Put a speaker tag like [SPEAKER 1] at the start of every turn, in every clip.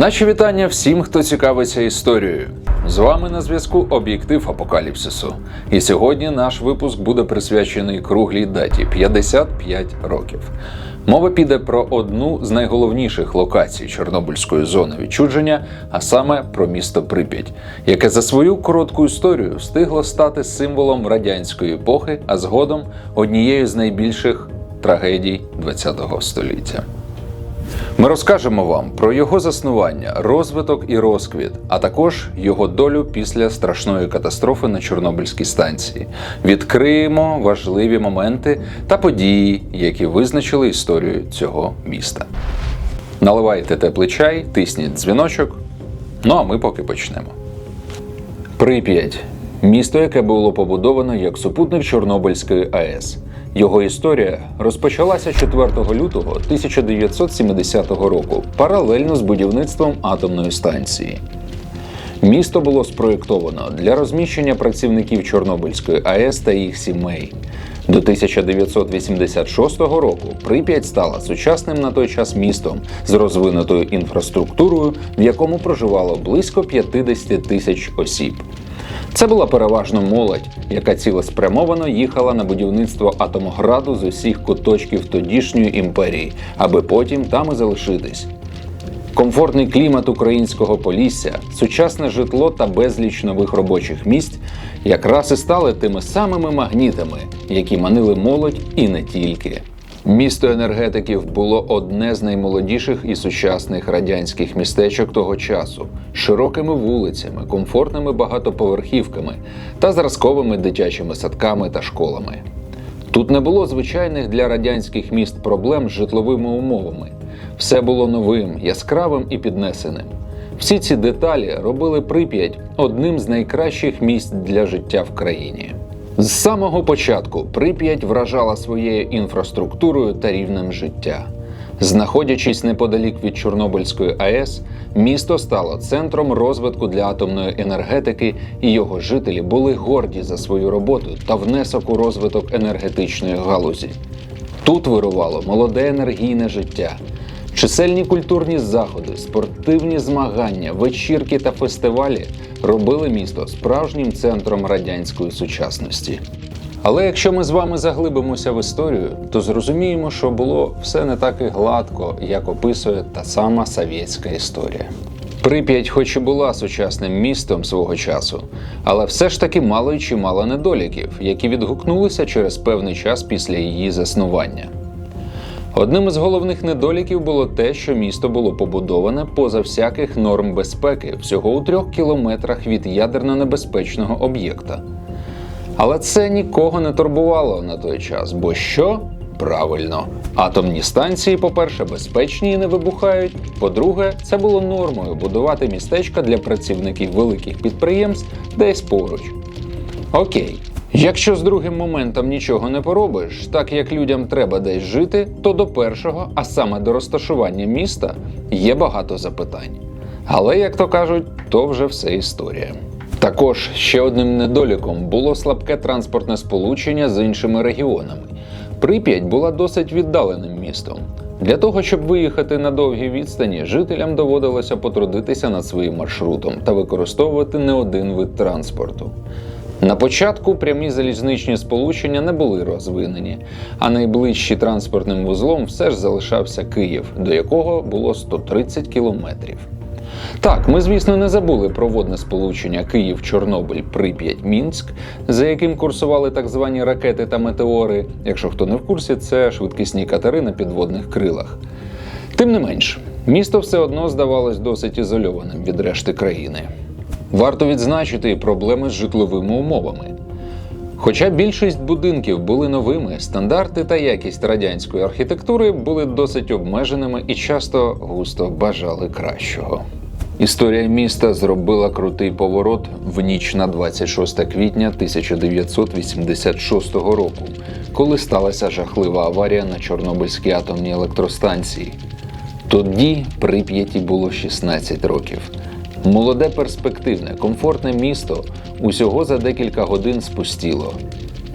[SPEAKER 1] Наші вітання всім, хто цікавиться історією. З вами на зв'язку об'єктив Апокаліпсису. І сьогодні наш випуск буде присвячений круглій даті 55 років. Мова піде про одну з найголовніших локацій Чорнобильської зони відчудження, а саме про місто Прип'ять, яке за свою коротку історію встигло стати символом радянської епохи, а згодом однією з найбільших трагедій ХХ століття. Ми розкажемо вам про його заснування, розвиток і розквіт, а також його долю після страшної катастрофи на Чорнобильській станції. Відкриємо важливі моменти та події, які визначили історію цього міста. Наливайте теплий чай, тисніть дзвіночок. Ну а ми поки почнемо. Прип'ять місто, яке було побудовано як супутник Чорнобильської АЕС. Його історія розпочалася 4 лютого 1970 року паралельно з будівництвом атомної станції. Місто було спроєктовано для розміщення працівників Чорнобильської АЕС та їх сімей. До 1986 року Прип'ять стала сучасним на той час містом з розвинутою інфраструктурою, в якому проживало близько 50 тисяч осіб. Це була переважно молодь, яка цілеспрямовано їхала на будівництво атомограду з усіх куточків тодішньої імперії, аби потім там і залишитись. Комфортний клімат українського полісся, сучасне житло та безліч нових робочих місць якраз і стали тими самими магнітами, які манили молодь і не тільки. Місто енергетиків було одне з наймолодіших і сучасних радянських містечок того часу, з широкими вулицями, комфортними багатоповерхівками та зразковими дитячими садками та школами. Тут не було звичайних для радянських міст проблем з житловими умовами. Все було новим, яскравим і піднесеним. Всі ці деталі робили Прип'ять одним з найкращих місць для життя в країні. З самого початку Прип'ять вражала своєю інфраструктурою та рівнем життя. Знаходячись неподалік від Чорнобильської АЕС, місто стало центром розвитку для атомної енергетики, і його жителі були горді за свою роботу та внесок у розвиток енергетичної галузі. Тут вирувало молоде енергійне життя. Чисельні культурні заходи, спортивні змагання, вечірки та фестивалі робили місто справжнім центром радянської сучасності. Але якщо ми з вами заглибимося в історію, то зрозуміємо, що було все не так і гладко, як описує та сама совєтська історія. Прип'ять, хоч і була сучасним містом свого часу, але все ж таки мало й чимало недоліків, які відгукнулися через певний час після її заснування. Одним із головних недоліків було те, що місто було побудоване поза всяких норм безпеки, всього у трьох кілометрах від ядерно-небезпечного об'єкта. Але це нікого не турбувало на той час, бо що? Правильно, атомні станції, по-перше, безпечні і не вибухають. По-друге, це було нормою будувати містечка для працівників великих підприємств десь поруч. Окей, якщо з другим моментом нічого не поробиш, так як людям треба десь жити, то до першого, а саме до розташування міста, є багато запитань. Але, як то кажуть, то вже все історія. Також ще одним недоліком було слабке транспортне сполучення з іншими регіонами. Прип'ять була досить віддаленим містом. Для того, щоб виїхати на довгі відстані, жителям доводилося потрудитися над своїм маршрутом та використовувати не один вид транспорту. На початку прямі залізничні сполучення не були розвинені, а найближчий транспортним вузлом все ж залишався Київ, до якого було 130 кілометрів. Так, ми, звісно, не забули про водне сполучення Київ-Чорнобиль, Прип'ять, Мінськ, за яким курсували так звані ракети та метеори. Якщо хто не в курсі, це швидкісні катери на підводних крилах. Тим не менш, місто все одно здавалось досить ізольованим від решти країни. Варто відзначити проблеми з житловими умовами. Хоча більшість будинків були новими, стандарти та якість радянської архітектури були досить обмеженими і часто густо бажали кращого. Історія міста зробила крутий поворот в ніч на 26 квітня 1986 року, коли сталася жахлива аварія на Чорнобильській атомній електростанції. Тоді Прип'яті було 16 років. Молоде перспективне, комфортне місто усього за декілька годин спустіло.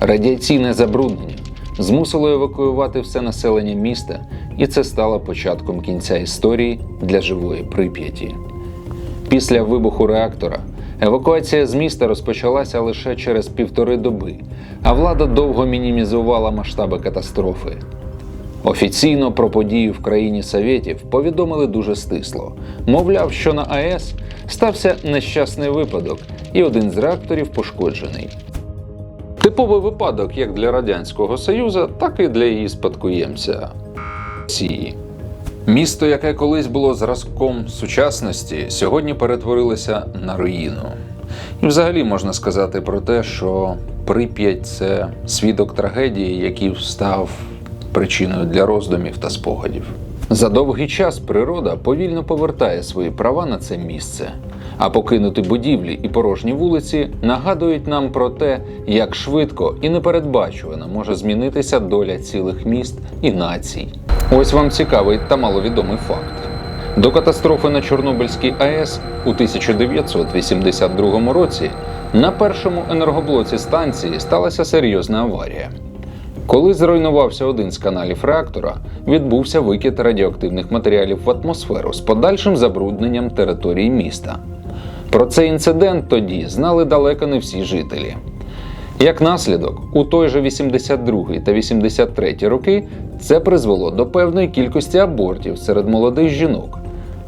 [SPEAKER 1] Радіаційне забруднення змусило евакуювати все населення міста і це стало початком кінця історії для живої Прип'яті. Після вибуху реактора евакуація з міста розпочалася лише через півтори доби, а влада довго мінімізувала масштаби катастрофи. Офіційно про події в країні Совєтів повідомили дуже стисло. Мовляв, що на АЕС стався нещасний випадок, і один з реакторів пошкоджений. Типовий випадок як для Радянського Союзу, так і для її спадкоємця Росії. Місто, яке колись було зразком сучасності, сьогодні перетворилося на руїну. І взагалі можна сказати про те, що Прип'ять це свідок трагедії, який став причиною для роздумів та спогадів. За довгий час природа повільно повертає свої права на це місце, а покинуті будівлі і порожні вулиці нагадують нам про те, як швидко і непередбачувано може змінитися доля цілих міст і націй. Ось вам цікавий та маловідомий факт. До катастрофи на Чорнобильській АЕС у 1982 році на першому енергоблоці станції сталася серйозна аварія. Коли зруйнувався один з каналів реактора, відбувся викид радіоактивних матеріалів в атмосферу з подальшим забрудненням території міста. Про цей інцидент тоді знали далеко не всі жителі. Як наслідок, у той же 82 та 83 роки це призвело до певної кількості абортів серед молодих жінок.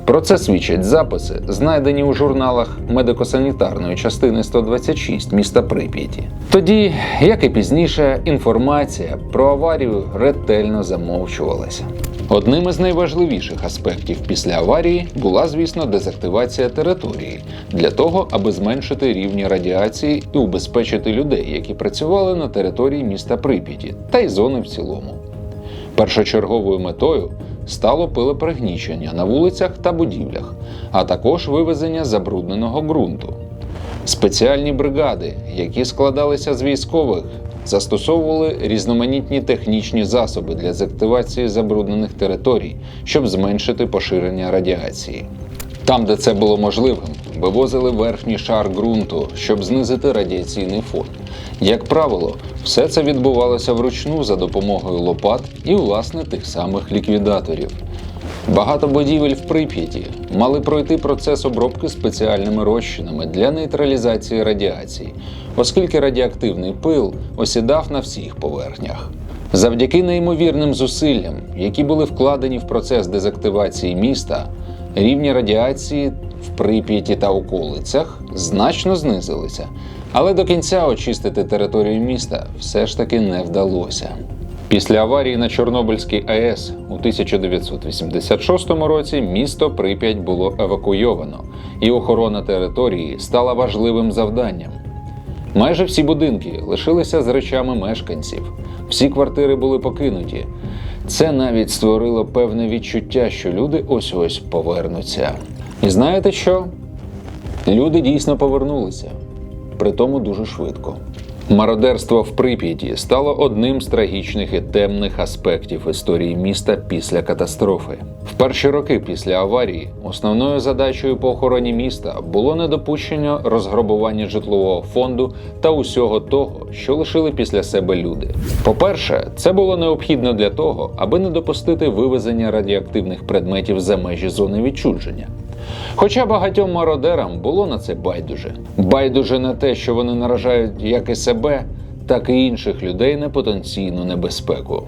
[SPEAKER 1] Про це свідчать записи, знайдені у журналах медико-санітарної частини 126 міста Прип'яті. Тоді, як і пізніше, інформація про аварію ретельно замовчувалася. Одним із найважливіших аспектів після аварії була, звісно, дезактивація території для того, аби зменшити рівні радіації і убезпечити людей, які працювали на території міста Прип'яті та й зони в цілому. Першочерговою метою стало пилепригнічення на вулицях та будівлях, а також вивезення забрудненого ґрунту. Спеціальні бригади, які складалися з військових, застосовували різноманітні технічні засоби для зактивації забруднених територій, щоб зменшити поширення радіації. Там, де це було можливим, вивозили верхній шар ґрунту, щоб знизити радіаційний фон. Як правило, все це відбувалося вручну за допомогою лопат і, власне, тих самих ліквідаторів. Багато будівель в Прип'яті мали пройти процес обробки спеціальними розчинами для нейтралізації радіації, оскільки радіоактивний пил осідав на всіх поверхнях. Завдяки неймовірним зусиллям, які були вкладені в процес дезактивації міста, рівні радіації в Прип'яті та околицях значно знизилися, але до кінця очистити територію міста все ж таки не вдалося. Після аварії на Чорнобильській АЕС у 1986 році місто Прип'ять було евакуйовано, і охорона території стала важливим завданням. Майже всі будинки лишилися з речами мешканців, всі квартири були покинуті. Це навіть створило певне відчуття, що люди ось ось повернуться. І знаєте що? Люди дійсно повернулися, притому дуже швидко. Мародерство в Прип'яті стало одним з трагічних і темних аспектів історії міста після катастрофи. В перші роки після аварії основною задачею по охороні міста було недопущення розграбування житлового фонду та усього того, що лишили після себе люди. По-перше, це було необхідно для того, аби не допустити вивезення радіоактивних предметів за межі зони відчудження. Хоча багатьом мародерам було на це байдуже. Байдуже на те, що вони наражають як і себе, так і інших людей на потенційну небезпеку.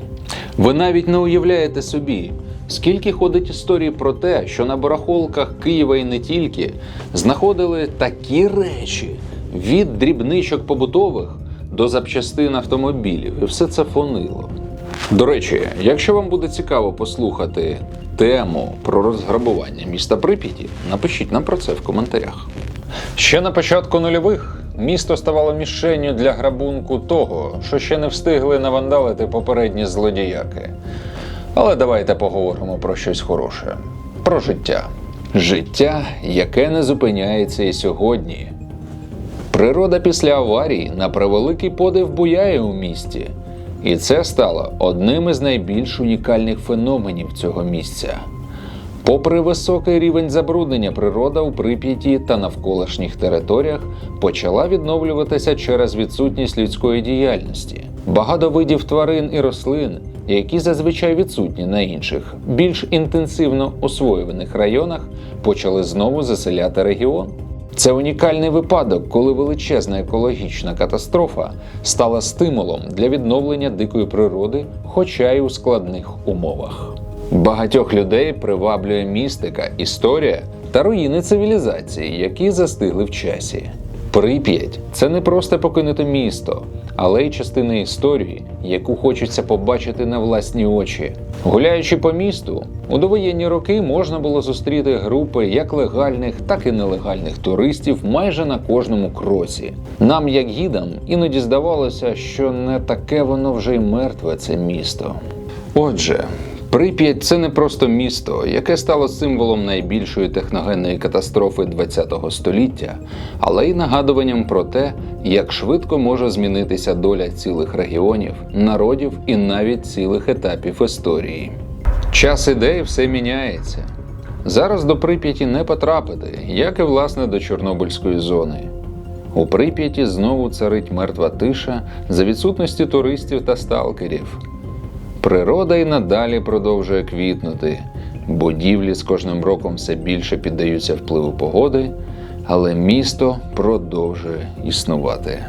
[SPEAKER 1] Ви навіть не уявляєте собі, скільки ходить історій про те, що на барахолках Києва і не тільки знаходили такі речі від дрібничок побутових до запчастин автомобілів, і все це фонило. До речі, якщо вам буде цікаво послухати тему про розграбування міста Прип'яті, напишіть нам про це в коментарях. Ще на початку нульових місто ставало мішенню для грабунку того, що ще не встигли навандалити попередні злодіяки. Але давайте поговоримо про щось хороше: про життя. Життя, яке не зупиняється і сьогодні. Природа після аварії на превеликий подив буяє у місті, і це стало одним із найбільш унікальних феноменів цього місця. Попри високий рівень забруднення, природа у Прип'яті та навколишніх територіях почала відновлюватися через відсутність людської діяльності. Багато видів тварин і рослин які зазвичай відсутні на інших, більш інтенсивно освоюваних районах, почали знову заселяти регіон. Це унікальний випадок, коли величезна екологічна катастрофа стала стимулом для відновлення дикої природи, хоча й у складних умовах. Багатьох людей приваблює містика, історія та руїни цивілізації, які застигли в часі. Прип'ять це не просто покинуте місто, але й частини історії, яку хочеться побачити на власні очі. Гуляючи по місту, у довоєнні роки можна було зустріти групи як легальних, так і нелегальних туристів майже на кожному кроці. Нам, як гідам, іноді здавалося, що не таке воно вже й мертве це місто. Отже, Прип'ять це не просто місто, яке стало символом найбільшої техногенної катастрофи ХХ століття, але й нагадуванням про те, як швидко може змінитися доля цілих регіонів, народів і навіть цілих етапів історії. Час іде і все міняється. Зараз до Прип'яті не потрапити, як і власне до Чорнобильської зони. У Прип'яті знову царить мертва тиша за відсутності туристів та сталкерів. Природа й надалі продовжує квітнути, будівлі з кожним роком все більше піддаються впливу погоди, але місто продовжує існувати.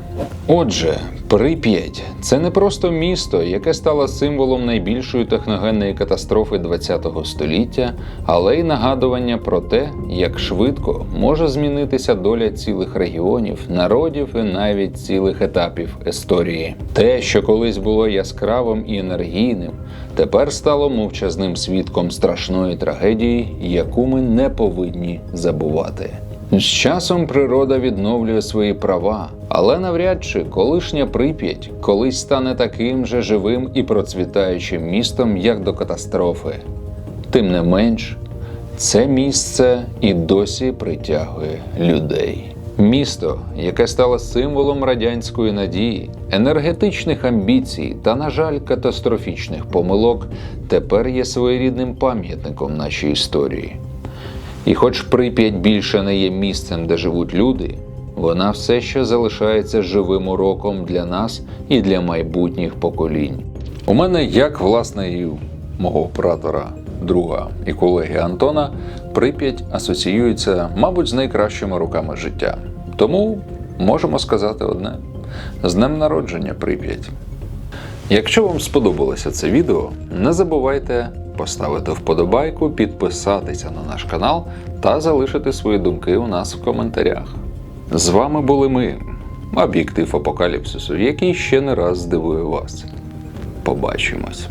[SPEAKER 1] Отже, Прип'ять це не просто місто, яке стало символом найбільшої техногенної катастрофи ХХ століття, але й нагадування про те, як швидко може змінитися доля цілих регіонів, народів і навіть цілих етапів історії. Те, що колись було яскравим і енергійним, тепер стало мовчазним свідком страшної трагедії, яку ми не повинні забувати. З часом природа відновлює свої права, але навряд чи колишня Прип'ять колись стане таким же живим і процвітаючим містом, як до катастрофи. Тим не менш, це місце і досі притягує людей. Місто, яке стало символом радянської надії, енергетичних амбіцій та, на жаль, катастрофічних помилок, тепер є своєрідним пам'ятником нашій історії. І хоч Прип'ять більше не є місцем, де живуть люди, вона все ще залишається живим уроком для нас і для майбутніх поколінь. У мене, як власне і мого оператора, друга і колеги Антона, Прип'ять асоціюється, мабуть, з найкращими роками життя. Тому можемо сказати одне: з днем народження Прип'ять! Якщо вам сподобалося це відео, не забувайте поставити вподобайку, підписатися на наш канал та залишити свої думки у нас в коментарях. З вами були ми, об'єктив апокаліпсису, який ще не раз здивує вас. Побачимось!